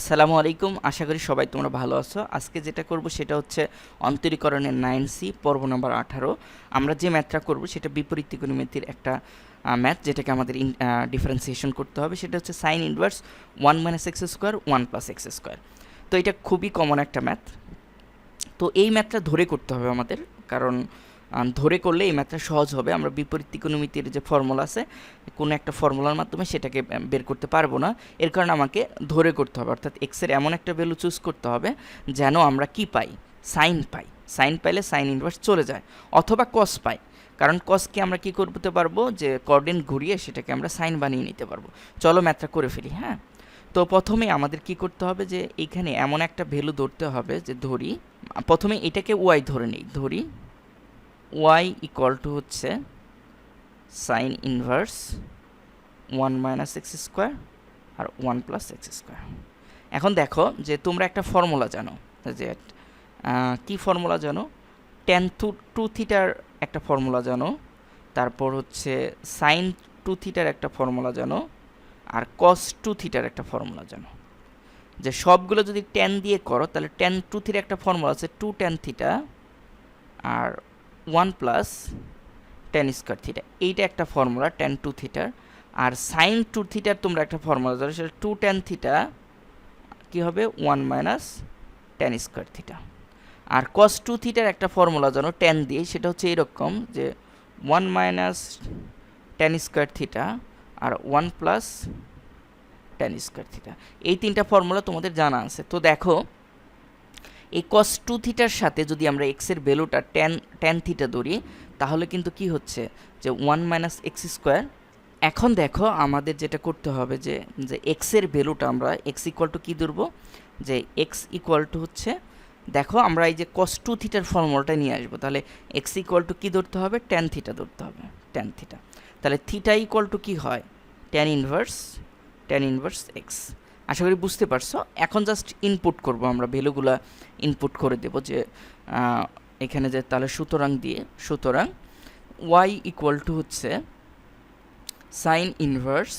আসসালামু আলাইকুম, আশা করি সবাই তোমরা ভালো আছো। আজকে যেটা করব সেটা হচ্ছে অন্তরীকরণের নাইন সি পর্ব নম্বর আঠারো। আমরা যে ম্যাথটা করব সেটা বিপরীত ত্রিকোণমিতির একটা ম্যাথ যেটাকে আমাদের ডিফারেন্সিয়েশন করতে হবে। সেটা হচ্ছে sine inverse one minus x square one plus x square তো এটা খুবই কমন একটা ম্যাথ তো এই ম্যাথটা ধরে করতে হবে আমাদের, কারণ ধরে করলে এই ম্যাথটা সহজ হবে। আমরা বিপরীত ত্রিকোণমিতির যে ফর্মুলা আছে, কোনো একটা ফর্মুলার মাধ্যমে সেটাকে বের করতে পারব না। এর কারণে আমাকে ধরে করতে হবে। অর্থাৎ এক্সের এমন একটা ভ্যালু চুজ করতে হবে যেন আমরা কি পাই? সাইন পাই। সাইন পাইলে সাইন ইনভার্স চলে যায় অথবা কস পাই। কারণ কসকে আমরা কি করতে পারব? যে কর্ডিন ঘুরিয়ে সেটাকে আমরা সাইন বানিয়ে নিতে পারব। চলো ম্যাথটা করে ফেলি হ্যাঁ? তো প্রথমে আমাদের কি করতে হবে যে এইখানে এমন একটা ভ্যালু ধরতে হবে যে, ধরি, প্রথমে এটাকে ওয়াই ধরে নিই, ধরি ওয়াই ইকুয়াল টু হচ্ছে sine inverse one minus x square আর ওয়ান প্লাস এক্স স্কোয়ার এখন দেখো যে তোমরা একটা ফর্মুলা জানো, যে কি ফর্মুলা জানো? টেন টু টু থিটার একটা ফর্মুলা জানো, তারপর হচ্ছে সাইন টু থিটার একটা ফর্মুলা জানো, আর কস টু থিটার একটা ফর্মুলা জানো। যে সবগুলো যদি টেন দিয়ে করো, তাহলে টেন টু থিটার একটা ফর্মুলা আছে টু টেন থিটা আর one plus tan square theta এইটা একটা ফর্মুলা টেন টু থিটার আর সাইন টু থিটার তোমরা একটা ফর্মুলা ধরো, সেটা টু টেন থিটা কী হবে? One minus tan square theta আর কস টু থিটার একটা ফর্মুলা জানো টেন দিয়ে, সেটা হচ্ছে এরকম যে one minus tan square theta আর one plus tan square theta এই তিনটা ফর্মুলা তোমাদের জানা আছে। তো দেখো এই কস টু থিটার সাথে যদি আমরা এক্সের ভ্যালুটা টেন টেন থিটা ধরি, তাহলে কিন্তু কি হচ্ছে? যে ওয়ান মাইনাস এক্স স্কোয়ার এখন দেখো আমাদের যেটা করতে হবে যে যে এক্সের ভ্যালুটা আমরা এক্স ইকুয়াল টু কী ধরবো? যে এক্স ইকুয়াল টু হচ্ছে, দেখো আমরা এই যে কস টু থিটার ফর্মুলাটা নিয়ে আসব, তাহলে এক্স ইকুয়াল টু কী ধরতে হবে? টেন থিটা ধরতে হবে টেন থিটা তাহলে থিটা ইকুয়াল টু কী হয়? Tan inverse tan inverse x আশা করি বুঝতে পারছ। এখন জাস্ট ইনপুট করব আমরা, ভ্যালুগুলা ইনপুট করে দেব যে এখানে যে তাহলে সুতরাং দিয়ে, সুতরাং ওয়াই ইকুয়াল টু হচ্ছে sine inverse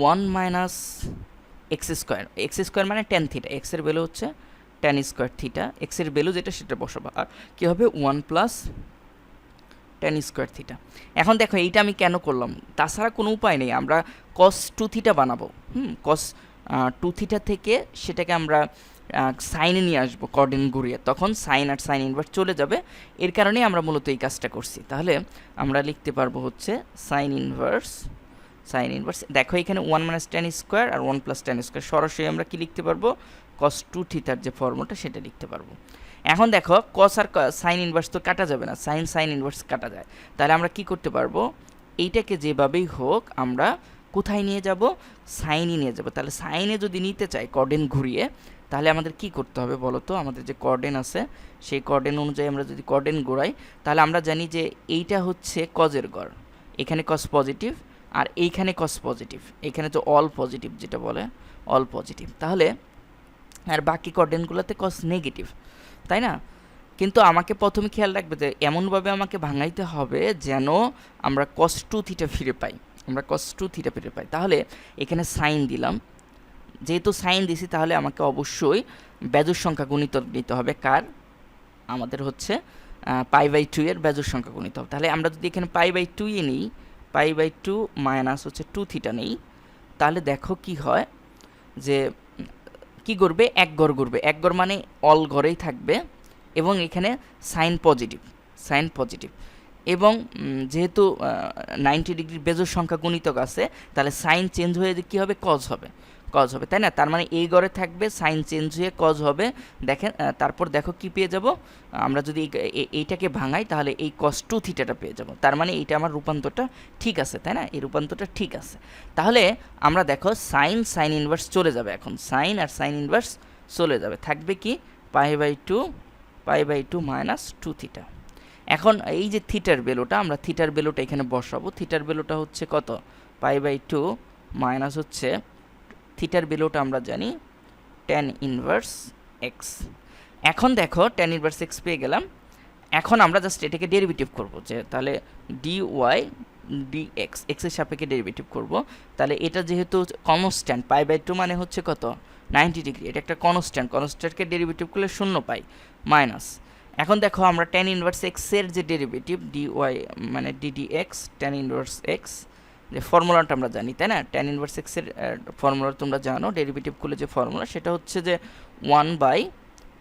one minus x square x square মানে টেন থিটা এক্সের ভ্যালু হচ্ছে টেন স্কোয়ার থিটা এক্সের ভ্যালু যেটা, সেটা বসাবো। আর কী হবে? One plus tan square theta এখন দেখো, এইটা আমি কেন করলাম? তাছাড়া কোনো উপায় নেই, আমরা কস টু থিটা বানাবো। হুম কস টু থিটা থেকে সেটাকে আমরা সাইনে নিয়ে আসব কর্ডিন ঘুরিয়ে। তখন সাইন আর সাইন ইনভার্স চলে যাবে। এর কারণেই আমরা মূলত এই কাজটা করছি। তাহলে আমরা লিখতে পারব হচ্ছে সাইন ইনভার্স সাইন ইনভার্স দেখো, এখানে ওয়ান মাইনাস টেন স্কোয়ার আর ওয়ান প্লাস টেন স্কোয়ার সরাসরি আমরা কি লিখতে পারব? কস টু থিটার যে ফর্মুলাটা সেটা লিখতে পারব। এখন দেখো কস আর সাইন ইনভার্স তো কাটা যাবে না সাইন সাইন ইনভার্স কাটা যায়। তাহলে আমরা কি করতে পারব? এইটাকে যেভাবেই হোক, আমরা কোথায় নিয়ে যাব? সাইনে নিয়ে যাব। তাহলে সাইনে যদি নিতে চাই কর্ডেন ঘুরিয়ে, তাহলে আমাদের কি করতে হবে বলো তো? আমাদের যে কর্ডেন আছে, সেই কর্ডেন অনুযায়ী আমরা যদি কর্ডেন ঘোরাই, তাহলে আমরা জানি যে এইটা হচ্ছে কজের গড়। এখানে কস পজিটিভ আর এইখানে কস পজিটিভ এখানে তো অল পজিটিভ যেটা বলে অল পজিটিভ তাহলে আর বাকি কর্ডেনগুলোতে কস নেগেটিভ তাই না? কিন্তু আমাকে প্রথমে খেয়াল রাখবে যে এমনভাবে আমাকে ভাঙাইতে হবে যেন আমরা কস টু থিটা ফিরে পাই, আমরা কস টু থিটা ফিরে পাই। তাহলে এখানে সাইন দিলাম। যেহেতু সাইন দিছি, তাহলে আমাকে অবশ্যই ব্যাজুর সংখ্যা গুণিত নিতে হবে। কার? আমাদের হচ্ছে পাই বাই টু এর ব্যাজুর সংখ্যা গুণিত হবে। তাহলে আমরা যদি এখানে পাই বাই টু এ নিই, পাই বাই টু মাইনাস হচ্ছে টু থিটা নেই, তাহলে দেখো কি হয় যে কি করবে? এক ঘর করবে এক ঘর মানে অল ঘরেই থাকবে এবং এখানে সাইন পজিটিভ সাইন পজিটিভ এবং যেহেতু নাইনটি ডিগ্রির বেজোর সংখ্যা গুণিতক আছে, তাহলে সাইন চেঞ্জ হয়ে কী হবে? কজ হবে। কজ হবে, তাই না? তার মানে এই গড়ে থাকবে সাইন চেঞ্জ হয়ে কজ হবে। দেখেন তারপর দেখো কি পেয়ে যাব? আমরা যদি এই- এই- এইটাকে ভাঙাই, তাহলে এই কস টু থিটাটা পেয়ে যাব। তার মানে এইটা আমার রূপান্তরটা ঠিক আছে, তাই না? এই রূপান্তরটা ঠিক আছে। তাহলে আমরা দেখো সাইন সাইন ইনভার্স চলে যাবে এখন। সাইন আর সাইন ইনভার্স চলে যাবে। থাকবে কি? Pi by two pi by two minus two theta এখন এই যে থিটার বেলোটা আমরা থিটার বেলোটা এখানে বসাবো। থিটার বেলোটা হচ্ছে কত? পাই বাই টু মাইনাস হচ্ছে থিটার বেলোটা আমরা জানি টেন ইনভার্স এক্স এখন দেখো টেন ইনভার্স এক্স পেয়ে গেলাম। এখন আমরা জাস্ট এটাকে ডেরিভেটিভ করব যে তাহলে ডি ওয়াই ডি এক্স এক্সের সাপেক্ষে ডেরিভেটিভ করব। তাহলে এটা যেহেতু কনস্ট্যান্ট পাই বাই টু মানে হচ্ছে কত? নাইনটি ডিগ্রি এটা একটা কনস্ট্যান্ট কনস্ট্যান্টকে ডেরিভেটিভ করলে শূন্য পাই মাইনাস এখন দেখো আমরা টেন ইনভার্স এক্সের যে ডেরিভেটিভ ডি ওয়াই মানে d d x tan inverse x যে ফর্মুলাটা আমরা জানি, তাই না? টেন ইনভার্স এক্সের ফর্মুলা তোমরা জানো ডেরিভেটিভ করলে যে ফর্মুলা, সেটা হচ্ছে যে one by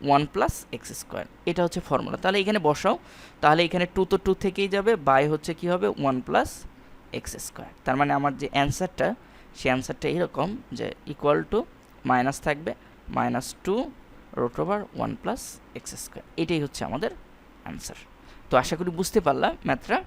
one plus x square এটা হচ্ছে ফর্মুলা। তাহলে এখানে বসাও, তাহলে এখানে টু তো টু থেকেই যাবে বাই হচ্ছে কি হবে ওয়ান প্লাস এক্স স্কোয়ার তার মানে আমার যে অ্যান্সারটা সেই অ্যান্সারটা এরকম যে ইকুয়াল টু মাইনাস থাকবে minus two root over one plus x square এটাই হচ্ছে আমাদের অ্যান্সার তো আশা করি বুঝতে পারলাম ম্যাথটা